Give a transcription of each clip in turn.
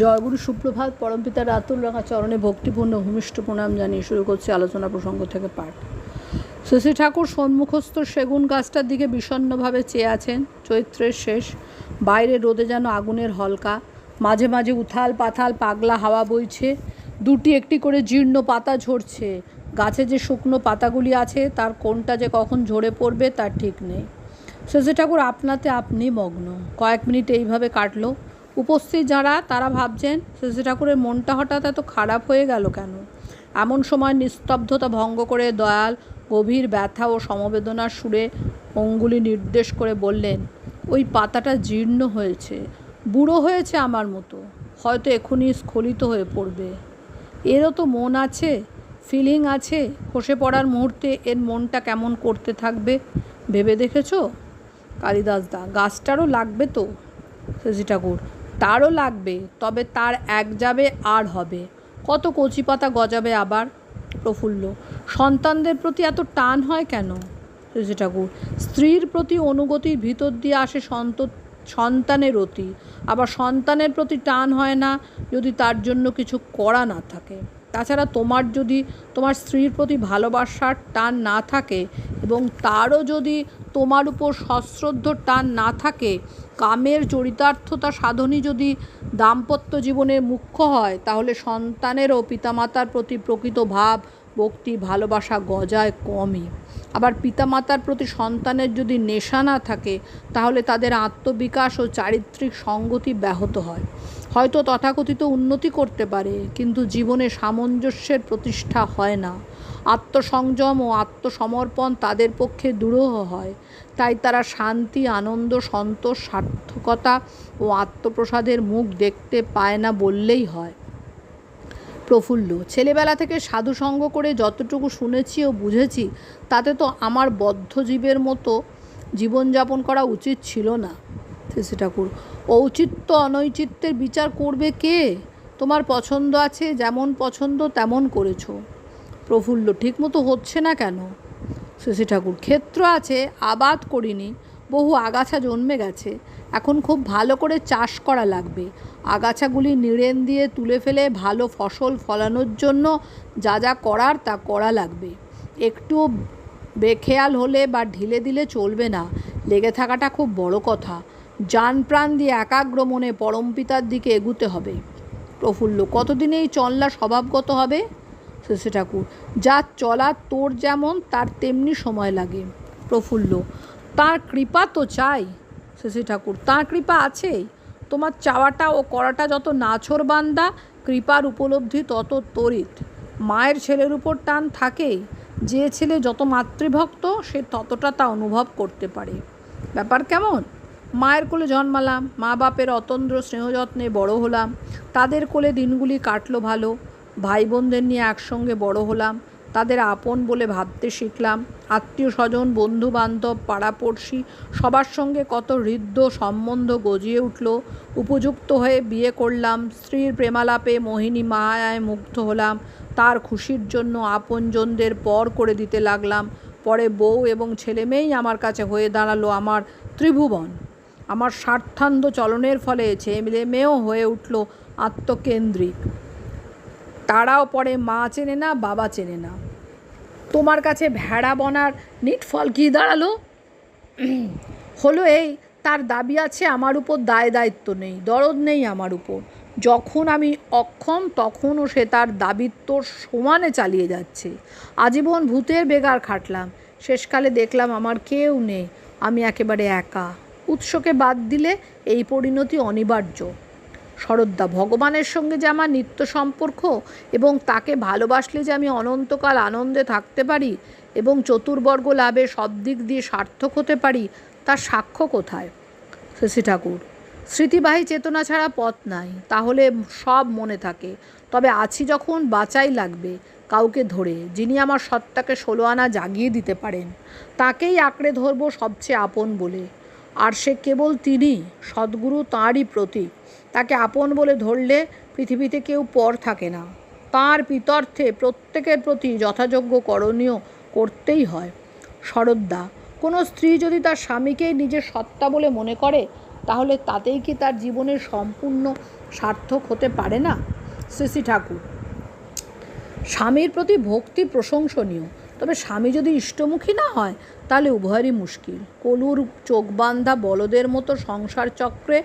জয়গুরু সুপ্রভাত, পরমপিতা রাতুল রাঙা চরণে ভক্তিপূর্ণ ভূমিষ্ঠ প্রণাম জানিয়ে শুরু করছি আলোচনা প্রসঙ্গ থেকে পাঠ। শশী ঠাকুর সম্মুখস্থ সেগুন গাছটার দিকে বিষণ্ণভাবে চেয়ে আছেন। চৈত্রের শেষ বাইরে রোদে যেন আগুনের হলকা, মাঝে মাঝে উথাল পাথাল পাগলা হাওয়া বইছে, দুটি একটি করে জীর্ণ পাতা ঝরছে। গাছে যে শুকনো পাতাগুলি আছে, তার কোনটা যে কখন ঝরে পড়বে, তার ঠিক নেই। শশী ঠাকুর, আপনাতে আপনি মগ্ন। কয়েক মিনিট এইভাবে কাটলো। উপস্থিত যারা, তারা ভাবছেন শশী ঠাকুরের মনটা হঠাৎ এত খারাপ হয়ে গেল কেন? এমন সময় নিস্তব্ধতা ভঙ্গ করে দয়াল গভীর ব্যথা ও সমবেদনার সুরে অঙ্গুলি নির্দেশ করে বললেন, ওই পাতাটা জীর্ণ হয়েছে, বুড়ো হয়েছে আমার মতো, হয়তো এখনই স্খলিত হয়ে পড়বে। এরও তো মন আছে, ফিলিং আছে, খসে পড়ার মুহূর্তে এর মনটা কেমন করতে থাকবে, ভেবে দেখেছ? কালিদাস দা, গাছটারও লাগবে তো? শশী ঠাকুর তারও লাগবে, তবে তার এক যাবে আর হবে। কত কচি পাতা গজাবে আবার? প্রফুল্ল, সন্তানদের প্রতি এত টান হয় কেন? সুজি ঠাকুর, স্ত্রীর প্রতি অনুগতির ভিতর দিয়ে আসে সন্ত, সন্তানের অতি। আবার সন্তানের প্রতি টান হয় না যদি তার জন্য কিছু করা না থাকে। তাছাড়া তোমার যদি, তোমার স্ত্রীর প্রতি ভালোবাসার টান না থাকে এবং তারও যদি তোমার উপর সশ্রদ্ধ টান না থাকে, কামের চরিতার্থতা সাধনই যদি দাম্পত্য জীবনের মুখ্য হয়, তাহলে সন্তানেরও পিতামাতার প্রতি প্রকৃত ভাব ভক্তি, ভালোবাসা গজায় কমই। আবার পিতামাতার প্রতি সন্তানের যদি নেশা না থাকে, তাহলে তাদের আত্মবিকাশ ও চারিত্রিক সঙ্গতি ব্যাহত হয়। হয়তো তথাকথিত উন্নতি করতে পারে, কিন্তু জীবনে সামঞ্জস্যের প্রতিষ্ঠা হয় না। আত্মসংযম ও আত্মসমর্পণ তাদের পক্ষে দুরূহ হয়। তাই তারা শান্তি, আনন্দ, সন্তোষ, সার্থকতা ও আত্মপ্রসাদের মুখ দেখতে পায় না বললেই হয়। প্রফুল্ল। ছেলেবেলা থেকে সাধুসঙ্গ করে যতটুকু শুনেছি ও বুঝেছি, তাতে তো আমার বদ্ধজীবের মতো জীবনযাপন করা উচিত ছিল না। শ্রী ঠাকুর, ঔচিত্য অনৈচিত্যের বিচার করবে কে? তোমার পছন্দ আছে, যেমন পছন্দ তেমন করেছ। প্রফুল্ল, ঠিকমতো হচ্ছে না কেন? শশী ঠাকুর, ক্ষেত্র আছে, আবাদ করিনি বহু আগাছা জন্মে গেছে। এখন খুব ভালো করে চাষ করা লাগবে। আগাছাগুলি নিড়েন দিয়ে তুলে ফেলে ভালো ফসল ফলানোর জন্য যা যা করার তা করা লাগবে। একটু বেখেয়াল হলে বা ঢিলে দিলে চলবে না। লেগে থাকাটা খুব বড় কথা। যান প্রাণ দিয়ে একাগ্র মনে পরমপিতার দিকে এগুতে হবে। প্রফুল্ল, কতদিনে এই চললা স্বভাবগত হবে? শশী ঠাকুর, যা চলা তোর যেমন, তার তেমনি সময় লাগে। প্রফুল্ল তার কৃপা তো চাই, শশী ঠাকুর। তার কৃপা আছেই। তোমার চাওয়াটা ও করাটা যত নাছর বান্দা, কৃপার উপলব্ধি তত তরিত। মায়ের ছেলের উপর টান থাকেই। যে ছেলে যত মাতৃভক্ত, সে ততটা তা অনুভব করতে পারে। ব্যাপার কেমন? মায়ের কোলে জন্মালাম, মা বাপের অতন্দ্র স্নেহযত্নে বড় হলাম। তাদের কোলে দিনগুলি কাটলো ভালো। ভাই বোনদের নিয়ে একসঙ্গে বড় হলাম। তাদের আপন বলে ভাবতে শিখলাম। আত্মীয় স্বজন বন্ধু বান্ধব পাড়াপড়শি, সবার সঙ্গে কত হৃদ্য সম্বন্ধ গজিয়ে উঠল। উপযুক্ত হয়ে বিয়ে করলাম, স্ত্রীর প্রেমালাপে মোহিনী মায়ায় মুগ্ধ হলাম। তার খুশির জন্য আপনজনদের পর করে দিতে লাগলাম। পরে বউ এবং ছেলে মেয়েই আমার কাছে হয়ে দাঁড়াল আমার ত্রিভুবন। আমার স্বার্থান্ধ চলনের ফলে ছেলে মেয়েও হয়ে উঠল আত্মকেন্দ্রিক। তারাও পরে মা চেনে না, বাবা চেনে না। তোমার কাছে ভেড়া বনার নিটফল কী দাঁড়াল? হলো এই, তার দাবি আছে আমার উপর দায় দায়িত্ব নেই, দরদ নেই আমার উপর। যখন আমি অক্ষম, তখনও সে তার দাবিত্ব সমানে চালিয়ে যাচ্ছে। আজীবন ভূতের বেগার খাটলাম। শেষকালে দেখলাম আমার কেউ নেই, আমি একেবারে একা। উৎসকে বাদ দিলে এই পরিণতি অনিবার্য। শরদ্দা ভগবানের সঙ্গে যে আমার নিত্য সম্পর্ক এবং তাকে ভালোবাসলে যে আমি অনন্তকাল আনন্দে থাকতে পারি এবং চতুর্বর্গ লাভে সব দিক দিয়ে সার্থক হতে পারি, তার সাক্ষ্য কোথায়? শশী ঠাকুর, স্মৃতিবাহী চেতনা ছাড়া পথ নাই, তাহলে সব মনে থাকে। তবে আছি যখন, বাঁচাই লাগবে কাউকে ধরে, যিনি আমার সত্তাকে ষোলো আনা জাগিয়ে দিতে পারেন। তাকেই আঁকড়ে ধরবো সবচেয়ে আপন বলে। আর সে কেবল তিনি সদ্গুরু তাঁরই প্রতীক। তাকে আপন বলে ধরলে পৃথিবীতে কেউ পর থাকে না। তাঁর পিতর্থে প্রত্যেকের প্রতি যথাযোগ্য করণীয় করতেই হয়। শরদ্দা কোনো স্ত্রী যদি তার স্বামীকেই নিজের সত্তা বলে মনে করে, তাহলে তাতেই কি তার জীবনের সম্পূর্ণ সার্থক হতে পারে না? শ্রী ঠাকুর। স্বামীর প্রতি ভক্তি প্রশংসনীয়। তবে স্বামী যদি ইষ্টমুখী না হয়, তাহলে উভয়েরই মুশকিল। কলুর চোখ বান্ধা বলদের মতো সংসার চক্রে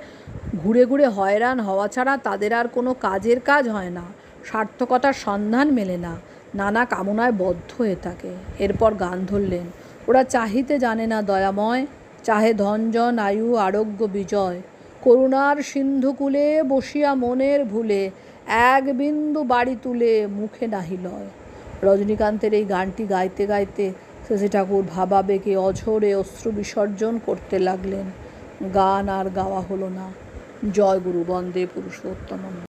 ঘুরে ঘুরে হয়রান হওয়া ছাড়া তাদের আর কোনো কাজের কাজ হয় না। সার্থকতার সন্ধান মেলে না। নানা কামনায় বদ্ধ হয়ে থাকে। এরপর গান ধরলেন। ওরা চাহিতে জানে না দয়াময়, চাহে ধনজন আয়ু, আরোগ্য, বিজয়। করুণার সিন্ধুকুলে বসিয়া মনের ভুলে, এক বিন্দু বাড়ি তুলে মুখে নাহি লয়। রজনীকান্তের এই গানটি গাইতে গাইতে শশী ঠাকুর ভাবাবেগে অঝরে অশ্রু বিসর্জন করতে লাগলেন। গান আর গাওয়া হলো না। জয় গুরু, বন্দে পুরুষোত্তম।